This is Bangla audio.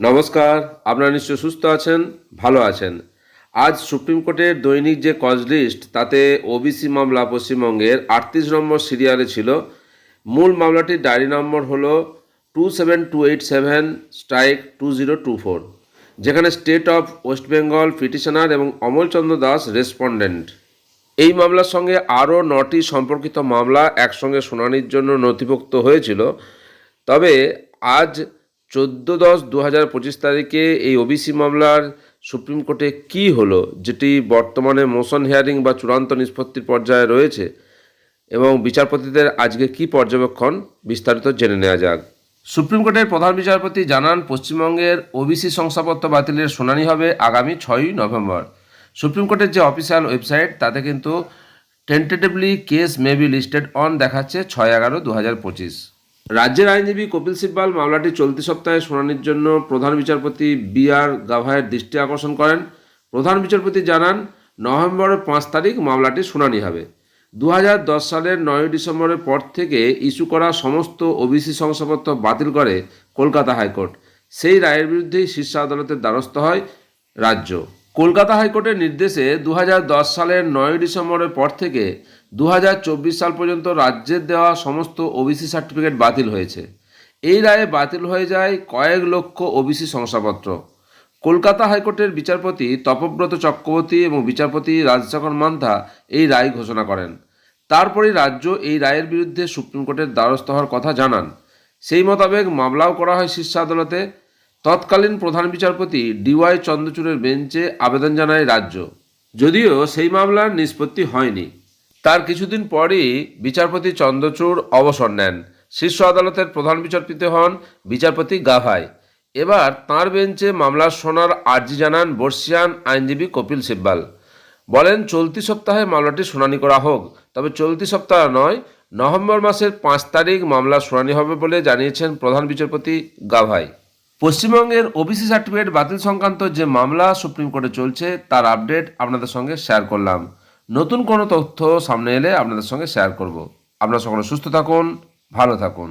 নমস্কার, আপনারা নিশ্চয় সুস্থ আছেন, ভালো আছেন। আজ সুপ্রিম কোর্টের দৈনিক যে কজ লিস্ট, তাতে ওবিসি মামলা পশ্চিমবঙ্গের আটত্রিশ নম্বর সিরিয়ালে ছিল। মূল মামলাটির ডায়েরি নম্বর হল two seven two eight seven strike two zero two four, যেখানে state of west Bengal petitioner এবং অমলচন্দ্র দাস রেসপন্ডেন্ট। এই মামলার সঙ্গে আরও নটি সম্পর্কিত মামলা একসঙ্গে শুনানির জন্য নথিভুক্ত হয়েছিল। তবে আজ চোদ্দ দশ দু হাজার পঁচিশ তারিখে এই ওবিসি মামলার সুপ্রিম কোর্টে কী হলো, যেটি বর্তমানে মোশন হিয়ারিং বা চূড়ান্ত নিষ্পত্তির পর্যায়ে রয়েছে, এবং বিচারপতিদের আজকে কি পর্যবেক্ষণ, বিস্তারিত জেনে নেওয়া যাক। সুপ্রিম কোর্টের প্রধান বিচারপতি জানান, পশ্চিমবঙ্গের ওবিসি শংসাপত্র বাতিলের শুনানি হবে আগামী ছয়ই নভেম্বর। সুপ্রিম কোর্টের যে অফিসিয়াল ওয়েবসাইট, তাতে কিন্তু tentatively case may be listed on দেখাচ্ছে ছয় এগারো দু হাজার পঁচিশ। রাজ্যের আইনজীবী কপিল সিব্বাল মামলাটি চলতি সপ্তাহে শুনানির জন্য প্রধান বিচারপতি বি আর গাভায়ের দৃষ্টি আকর্ষণ করেন। প্রধান বিচারপতি জানান, নভেম্বরের পাঁচ তারিখ মামলাটি শুনানি হবে। দু হাজার দশ সালের নয় ডিসেম্বরের পর থেকে ইস্যু করা সমস্ত ওবিসি শংসাপত্র বাতিল করে কলকাতা হাইকোর্ট। সেই রায়ের বিরুদ্ধেই শীর্ষ আদালতের দ্বারস্থ হয় রাজ্য। কলকাতা হাইকোর্টের নির্দেশে দু হাজার দশ সালের নয় ডিসেম্বরের পর থেকে দু হাজার চব্বিশ সাল পর্যন্ত রাজ্যের দেওয়া সমস্ত ওবিসি সার্টিফিকেট বাতিল হয়েছে। এই রায়ে বাতিল হয়ে যায় কয়েক লক্ষ ওবিসি শংসাপত্র। কলকাতা হাইকোর্টের বিচারপতি তপব্রত চক্রবর্তী এবং বিচারপতি রাজশেখর মান্থা এই রায় ঘোষণা করেন। তারপরই রাজ্য এই রায়ের বিরুদ্ধে সুপ্রিম কোর্টের দ্বারস্থ হওয়ার কথা জানান। সেই মোতাবেক মামলাও করা হয় শীর্ষ আদালতে। তৎকালীন প্রধান বিচারপতি ডিওয়াই চন্দ্রচূড়ের বেঞ্চে আবেদন জানায় রাজ্য। যদিও সেই মামলার নিষ্পত্তি হয়নি। তার কিছুদিন পরই বিচারপতি চন্দ্রচূড় অবসর নেন। শীর্ষ আদালতের প্রধান বিচারপতি হন বিচারপতি গাভাই। এবার তাঁর বেঞ্চে মামলার শোনার আর্জি জানান বর্ষিয়ান আইনজীবী কপিল সিব্বাল। বলেন, চলতি সপ্তাহে মামলাটি শুনানি করা হোক, তবে চলতি সপ্তাহ নয়, নভেম্বর মাসের পাঁচ তারিখ মামলার শুনানি হবে বলে জানিয়েছেন প্রধান বিচারপতি গাভাই। পশ্চিমবঙ্গের ওবিসি সার্টিফিকেট বাতিল সংক্রান্ত যে মামলা সুপ্রিম কোর্টে চলছে, তার আপডেট আপনাদের সঙ্গে শেয়ার করলাম। নতুন কোনো তথ্য সামনে এলে আপনাদের সঙ্গে শেয়ার করব। আপনারা সকলে সুস্থ থাকুন, ভালো থাকুন।